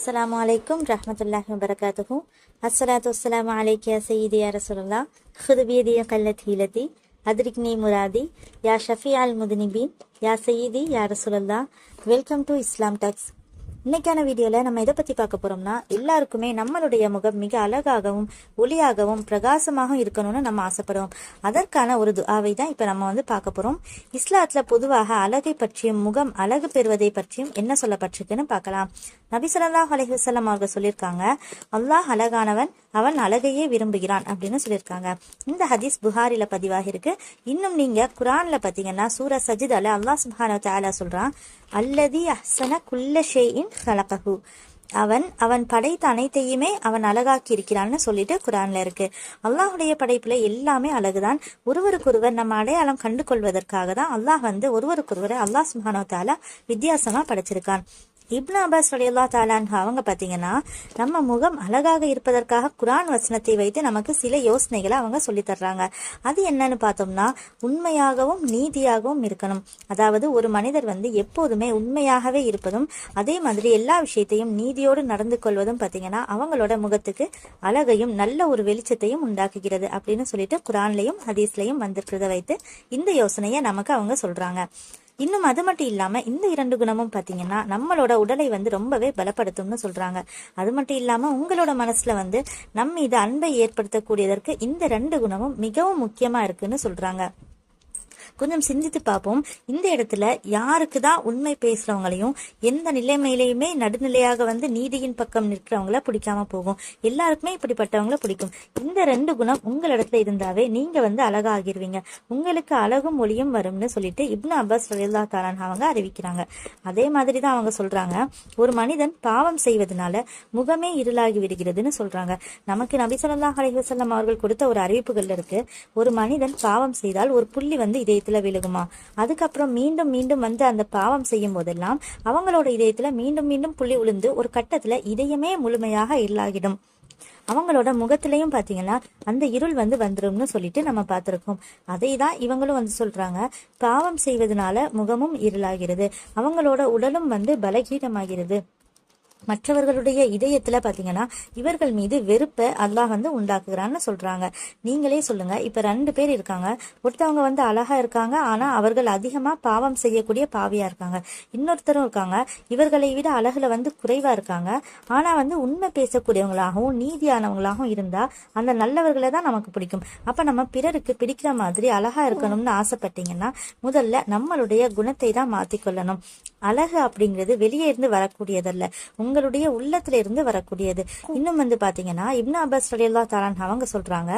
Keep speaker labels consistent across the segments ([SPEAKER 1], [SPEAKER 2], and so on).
[SPEAKER 1] அஸ்லாம் வலைக்கும் ரஹமத்துல்லாஹி வபரகாத்துஹு அஸ்ஸலாத்து வஸ்ஸலாமு அலைக்கியா யா சையீதி ஹுதுபியதிய கல்லத் ஹீலதி அத்ரிக்னி முராதி யா ஷஃபி அல் முதுனிபீன் யா சயீதி யா ரசூலுல்லாஹ் வெல்கம் டு இஸ்லாம் டாக்ஸ் இன்னைக்கான வீடியோவில் நம்ம எதை பற்றி பார்க்க போகிறோம்னா எல்லாருக்குமே நம்மளுடைய முகம் மிக அழகாகவும் ஒளியாகவும் பிரகாசமாகவும் இருக்கணும்னு நம்ம ஆசைப்படுவோம் அதற்கான ஒரு துஆவை தான் இப்போ நம்ம வந்து பார்க்க போகிறோம் இஸ்லாத்தில் பொதுவாக அழகை பற்றியும் முகம் அழகு பெறுவதை பற்றியும் என்ன சொல்லப்பட்டிருக்குன்னு பார்க்கலாம். நபி ஸல்லல்லாஹு அலைஹி வஸல்லம் அவர்கள் சொல்லியிருக்காங்க அல்லாஹ் அழகானவன் அவன் அழகையே விரும்புகிறான் அப்படின்னு சொல்லியிருக்காங்க. இந்த ஹதீஸ் புகாரில பதிவாகி இருக்கு. இன்னும் நீங்க குரான்ல பாத்தீங்கன்னா சூர சஜிதால அல்லாஹ் சுப்ஹானஹு வ தஆலா சொல்றான் அல்லதி அஹ்சன குல்ல ஷேயின் ஹலகஹு அவன் அவன் படைத்த அனைத்தையுமே அவன் அழகாக்கி இருக்கிறான்னு சொல்லிட்டு குரான்ல இருக்கு. அல்லாஹுடைய படைப்புல எல்லாமே அழகுதான். ஒருவருக்கொருவர் நம்ம அடையாளம் கண்டு கொள்வதற்காக தான் அல்லாஹ் வந்து ஒருவருக்கொருவரை அல்லாஹ் சுஹானோ தாலா வித்தியாசமா படைச்சிருக்கான். இப்னு அப்பாஸ் ரலியல்லா தாலான்ஹு அவங்க பார்த்தீங்கன்னா நம்ம முகம் அழகாக இருப்பதற்காக குரான் வசனத்தை வைத்து நமக்கு சில யோசனைகளை அவங்க சொல்லித்தர்றாங்க அது என்னன்னு பார்த்தோம்னா உண்மையாகவும் நீதியாகவும் இருக்கணும். அதாவது ஒரு மனிதர் வந்து எப்போதுமே உண்மையாகவே இருப்பதும் அதே மாதிரி எல்லா விஷயத்தையும் நீதியோடு நடந்து கொள்வதும் பார்த்தீங்கன்னா அவங்களோட முகத்துக்கு அழகையும் நல்ல ஒரு வெளிச்சத்தையும் உண்டாக்குகிறது அப்படின்னு சொல்லிட்டு குரான்லையும் ஹதீஸ்லையும் வந்திருக்கிறத வைத்து இந்த யோசனையை நமக்கு அவங்க சொல்கிறாங்க இன்னும் அது மட்டும் இல்லாம இந்த இரண்டு குணமும் பாத்தீங்கன்னா நம்மளோட உடலை வந்து ரொம்பவே பலப்படுத்தும்னு சொல்றாங்க. அது மட்டும் இல்லாம உங்களோட மனசுல வந்து நம்ம இது அன்பை ஏற்படுத்தக்கூடியதற்கு இந்த ரெண்டு குணமும் மிகவும் முக்கியமா இருக்குன்னு சொல்றாங்க. கொஞ்சம் சிந்தித்து பார்ப்போம். இந்த இடத்துல யாருக்கு தான் உண்மை பேசுறவங்களையும் எந்த நிலைமையிலையுமே நடுநிலையாக வந்து நீதியின் பக்கம் நிற்கிறவங்கள பிடிக்காம போகும். எல்லாருக்குமே இப்படிப்பட்டவங்கள பிடிக்கும். இந்த ரெண்டு குணம் உங்களிடத்துல இருந்தாவே நீங்க வந்து அழகாகிருவீங்க. உங்களுக்கு அழகும் ஒளியும் வரும்னு சொல்லிட்டு இப்னு அப்பாஸ் ரலில்லா தாலான் அவங்க அறிவிக்கிறாங்க. அதே மாதிரி தான் அவங்க சொல்றாங்க. ஒரு மனிதன் பாவம் செய்வதனால முகமே இருளாகி விடுகிறதுன்னு சொல்றாங்க. நமக்கு நபி ஸல்லல்லாஹு அலைஹி அவர்கள் கொடுத்த ஒரு அறிவிப்புகள் இருக்கு. ஒரு மனிதன் பாவம் செய்தால் ஒரு புள்ளி வந்து இதயத்தில் விழுகுமா? அதுக்கப்புறம் மீண்டும் மீண்டும் வந்து அந்த பாவம் செய்யும் போதெல்லாம் அவங்களோட இதயத்துல மீண்டும் மீண்டும் புள்ளி உளுந்து ஒரு கட்டத்துல இதயமே முழுமையாக இல்லாகிடும் அவங்களோட முகத்திலையும் பாத்தீங்கன்னா அந்த இருள் வந்து வந்துரும்னு சொல்லிட்டு நம்ம பார்த்துருக்கோம் அதை தான் இவங்களும் வந்து சொல்றாங்க. பாவம் செய்வதனால முகமும் இருளாகிறது. அவங்களோட உடலும் வந்து பலகீனமாகிறது. மற்றவர்களுடைய இதயத்துல பாத்தீங்கன்னா இவர்கள் மீது வெறுப்பை அல்லாஹ் வந்து உண்டாக்குகிறான்னு சொல்றாங்க. நீங்களே சொல்லுங்க. இப்ப ரெண்டு பேர் இருக்காங்க. ஒருத்தவங்க வந்து அழகா இருக்காங்க. ஆனா அவர்கள் அதிகமா பாவம் செய்யக்கூடிய பாவியா இருக்காங்க. இன்னொருத்தரும் இருக்காங்க. இவர்களை விட அழகுல வந்து குறைவா இருக்காங்க. ஆனா வந்து உண்மை பேசக்கூடியவங்களாகவும் நீதியானவங்களாகவும் இருந்தா அந்த நல்லவர்களை தான் நமக்கு பிடிக்கும். அப்ப நம்ம பிறருக்கு பிடிக்கிற மாதிரி அழகா இருக்கணும்னு ஆசைப்பட்டீங்கன்னா முதல்ல நம்மளுடைய குணத்தை தான் மாத்திக்கொள்ளணும். அழகு அப்படிங்கிறது வெளியே இருந்து வரக்கூடியதல்ல. உங்களுடைய உள்ளத்துல இருந்து வரக்கூடியது இன்னும் வந்து பாத்தீங்கன்னா இப்னு அப்பாஸ் ரலியல்லா தாலான் அவங்க சொல்றாங்க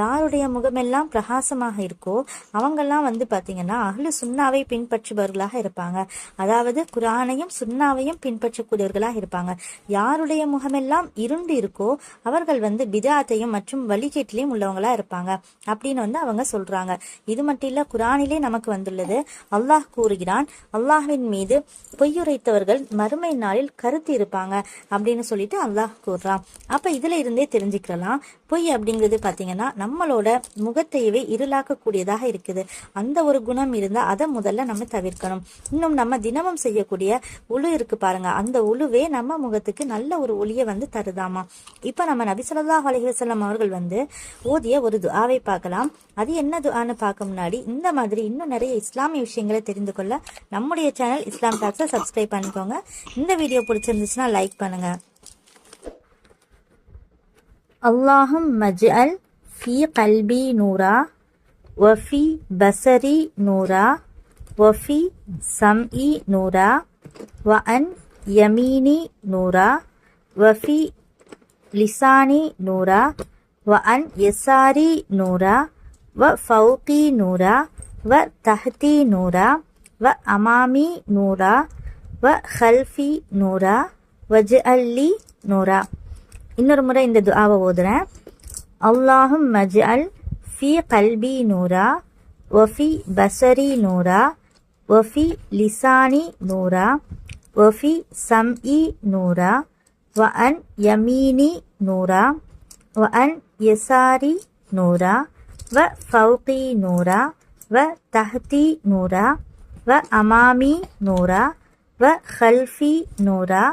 [SPEAKER 1] யாருடைய முகமெல்லாம் பிரகாசமாக இருக்கோ அவங்கெல்லாம் வந்து பாத்தீங்கன்னா அஹ்லு சுன்னாவை பின்பற்றுபவர்களாக இருப்பாங்க. அதாவது குரானையும் சுன்னாவையும் பின்பற்றக்கூடியவர்களாக இருப்பாங்க. யாருடைய முகமெல்லாம் இருண்டு இருக்கோ அவர்கள் வந்து பிதாத்தையும் மற்றும் வழிகேட்டிலையும் உள்ளவங்களா இருப்பாங்க அப்படின்னு வந்து அவங்க சொல்றாங்க. இது மட்டும் இல்ல குரானிலே நமக்கு வந்துள்ளது அல்லாஹ் கூறுகிறான் அல்லாஹ்வின் மீது பொய்யுரைத்தவர்கள் மறுமை நாளில் கருத்து இருப்பாங்க. அப்படின்னு சொல்லிட்டு அல்லாஹ் கூறுறான். அப்ப இதுல இருந்தே தெரிஞ்சுக்கலாம். பொய் அப்படிங்கிறது பாத்தீங்கன்னா நம்மளோட முகத்தையவே இருளாக்கக்கூடியதாக இருக்குது. அந்த ஒரு குணம் இருந்தா அதை முதல்ல நம்ம தவிர்க்கணும். இன்னும் நம்ம தினமும் செய்யக்கூடிய உழு இருக்கு பாருங்க. அந்த உழுவே நம்ம முகத்துக்கு நல்ல ஒரு ஒளியை வந்து தருதாமா? இப்ப நம்ம நபி அலிஹசல்லாம் அவர்கள் வந்து ஓதிய ஒரு துஆவை பார்க்கலாம். அது என்ன துஆன்னு பார்க்க முன்னாடி இந்த மாதிரி இன்னும் நிறைய இஸ்லாமிய விஷயங்களை தெரிந்து கொள்ள நம்முடைய சேனல் இஸ்லாம் டாக்ஸை சப்ஸ்கிரைப் பண்ணிக்கோங்க. இந்த வீடியோ பிடிச்சிருந்துச்சுன்னா லைக் பண்ணுங்க. அல்லாஹும் மஜ்அல் ஃபி கல்பி நூரா வஃபி பசரி நூரா வஃபி சம்இ நூரா வ அன் யமீனி நூரா வஃபி லிசானி நூரா வ அன் எசாரி நூரா வ ஃபவுகி நூரா வ தஹ்தி நூரா வ அமாமி நூரா வ ஹல்ஃபி நூரா வஜ்அல்லி நூரா. இன்னொரு முறை இந்த துஆவை ஓதுறேன். அல்லாஹும் மஜ்அல் ஃபி கல்பி நூரா வஃபி பசரி நூரா வஃபி லிசானி நூரா வஃபி சம்இ நூரா வ அன் யமீனி நூரா வ அன் யசாரி நூரா வ ஃபவுகி நூரா வ தஹ்தி நூரா வ அமாமி நூரா வ ஹல்ஃபி நூரா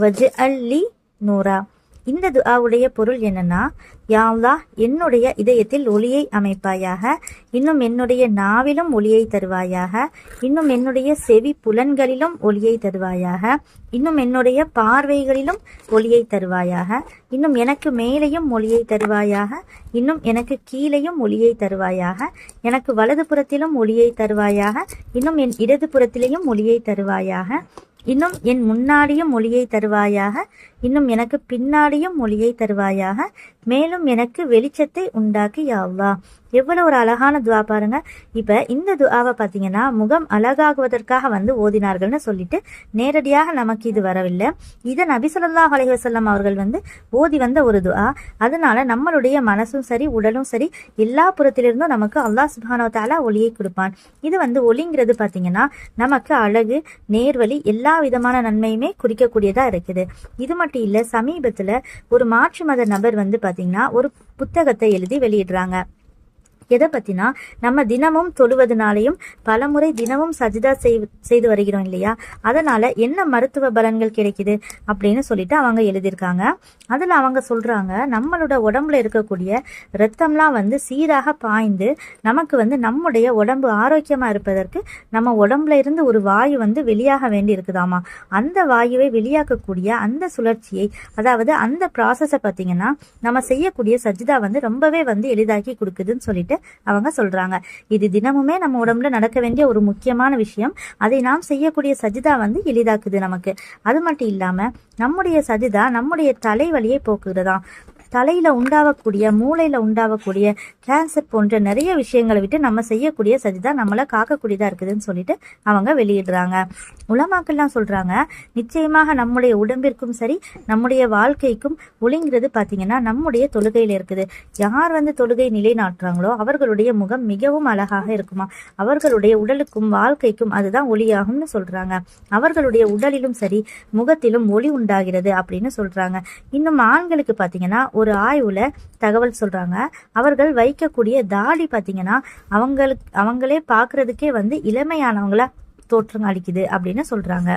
[SPEAKER 1] வஜ் அல்லி நூரா இந்த துஆவுடைய பொருள் என்னன்னா யாவ்லா என்னுடைய இதயத்தில் ஒளியை அமைப்பாயாக இன்னும் என்னுடைய நாவிலும் ஒளியை தருவாயாக இன்னும் என்னுடைய செவி புலன்களிலும் ஒளியை தருவாயாக இன்னும் என்னுடைய பார்வைகளிலும் ஒளியை தருவாயாக இன்னும் எனக்கு மேலேயும் ஒளியை தருவாயாக இன்னும் எனக்கு கீழேயும் ஒளியை தருவாயாக எனக்கு வலது புறத்திலும் ஒளியை தருவாயாக இன்னும் என் இடது புறத்திலேயும் ஒளியை தருவாயாக இன்னும் என் முன்னாடியும் ஒளியை தருவாயாக இன்னும் எனக்கு பின்னாடியும் ஒளியை தருவாயாக மேலும் எனக்கு வெளிச்சத்தை உண்டாக்கி யா எவ்வளோ எவ்வளவு ஒரு அழகான துவா பாருங்க. இப்ப இந்த துவாவை பாத்தீங்கன்னா முகம் அழகாகுவதற்காக வந்து ஓதினார்கள்னு சொல்லிட்டு நேரடியாக நமக்கு இது வரவில்லை. இதை நபி ஸல்லல்லாஹு அவர்கள் வந்து ஓதி வந்த ஒரு துவா. அதனால நம்மளுடைய மனசும் சரி உடலும் சரி எல்லா புறத்திலிருந்தும் நமக்கு அல்லா சுப்ஹானஹு ஒளியை கொடுப்பான். இது வந்து ஒளிங்கிறது பாத்தீங்கன்னா நமக்கு அழகு நேர்வழி எல்லா விதமான நன்மையுமே குறிக்கக்கூடியதா இருக்குது. இது மட்டும் இல்ல சமீபத்துல ஒரு மாற்று மத நபர் வந்து பாத்தீங்கன்னா ஒரு புத்தகத்தை எழுதி வெளியிடுறாங்க. எதை பத்தினா நம்ம தினமும் தொழுவதனாலையும் பலமுறை தினமும் சஜிதா செய்- செய்து வருகிறோம் இல்லையா? அதனால என்ன மருத்துவ பலன்கள் கிடைக்குது அப்படின்னு சொல்லிட்டு அவங்க எழுதியிருக்காங்க. அதுல அவங்க சொல்றாங்க நம்மளோட உடம்புல இருக்கக்கூடிய ரத்தம்லாம் வந்து சீராக பாய்ந்து நமக்கு வந்து நம்முடைய உடம்பு ஆரோக்கியமா இருப்பதற்கு நம்ம உடம்புல இருந்து ஒரு வாயு வந்து வெளியாக வேண்டி இருக்குதாமா? அந்த வாயுவை வெளியாக்கக்கூடிய அந்த சுழற்சியை அதாவது அந்த ப்ராசஸை பார்த்தீங்கன்னா நம்ம செய்யக்கூடிய சஜிதா வந்து ரொம்பவே வந்து எளிதாக்கி கொடுக்குதுன்னு சொல்லிட்டு அவங்க சொல்றாங்க. இது தினமுமே நம்ம உடம்புல நடக்க வேண்டிய ஒரு முக்கியமான விஷயம். அதை நாம் செய்யக்கூடிய சஜிதா வந்து எளிதாக்குது நமக்கு. அது மட்டும் இல்லாம நம்முடைய சஜிதா நம்முடைய தலைவலியை போக்குகிறதாம் தலையில் உண்டாகக்கூடிய மூளையில் உண்டாகக்கூடிய கேன்சர் போன்ற நிறைய விஷயங்களை விட்டு நம்ம செய்யக்கூடிய சதி தான் நம்மளை காக்கக்கூடியதாக இருக்குதுன்னு சொல்லிட்டு அவங்க வெளியிடுறாங்க. உலமாக்கள்லாம் சொல்றாங்க நிச்சயமாக நம்முடைய உடம்பிற்கும் சரி நம்முடைய வாழ்க்கைக்கும் ஒளிங்கிறது பார்த்தீங்கன்னா நம்முடைய தொழுகையில் இருக்குது. யார் வந்து தொழுகை நிலைநாட்டுறாங்களோ அவர்களுடைய முகம் மிகவும் அழகாக இருக்குமா? அவர்களுடைய உடலுக்கும் வாழ்க்கைக்கும் அதுதான் ஒளியாகும்னு சொல்கிறாங்க அவர்களுடைய உடலிலும் சரி முகத்திலும் ஒளி உண்டாகிறது அப்படின்னு சொல்கிறாங்க இன்னும் ஆண்களுக்கு பார்த்தீங்கன்னா ஒரு ஆய்வுல தகவல் சொல்றாங்க. அவர்கள் வைக்கக்கூடிய தாடி பாத்தீங்கன்னா அவங்களுக்கு அவங்களே பார்க்கிறதுக்கே வந்து இளமையானவங்களா தோற்றம் அளிக்குது அப்படின்னு சொல்றாங்க.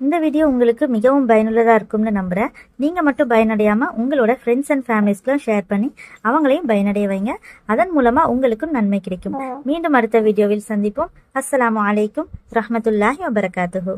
[SPEAKER 1] இந்த வீடியோ உங்களுக்கு மிகவும் பயனுள்ளதாக இருக்கும்னு நம்புகிறேன் நீங்கள் மட்டும் பயனடையாமல் உங்களோட ஃப்ரெண்ட்ஸ் அண்ட் ஃபேமிலிஸ்க்குலாம் ஷேர் பண்ணி அவங்களையும் பயனடைய வைங்க. அதன் மூலமாக உங்களுக்கும் நன்மை கிடைக்கும். மீண்டும் அடுத்த வீடியோவில் சந்திப்போம். அஸ்ஸலாமு அலைக்கும். ரஹ்மத்துல்லாஹி வபரகாத்துஹு.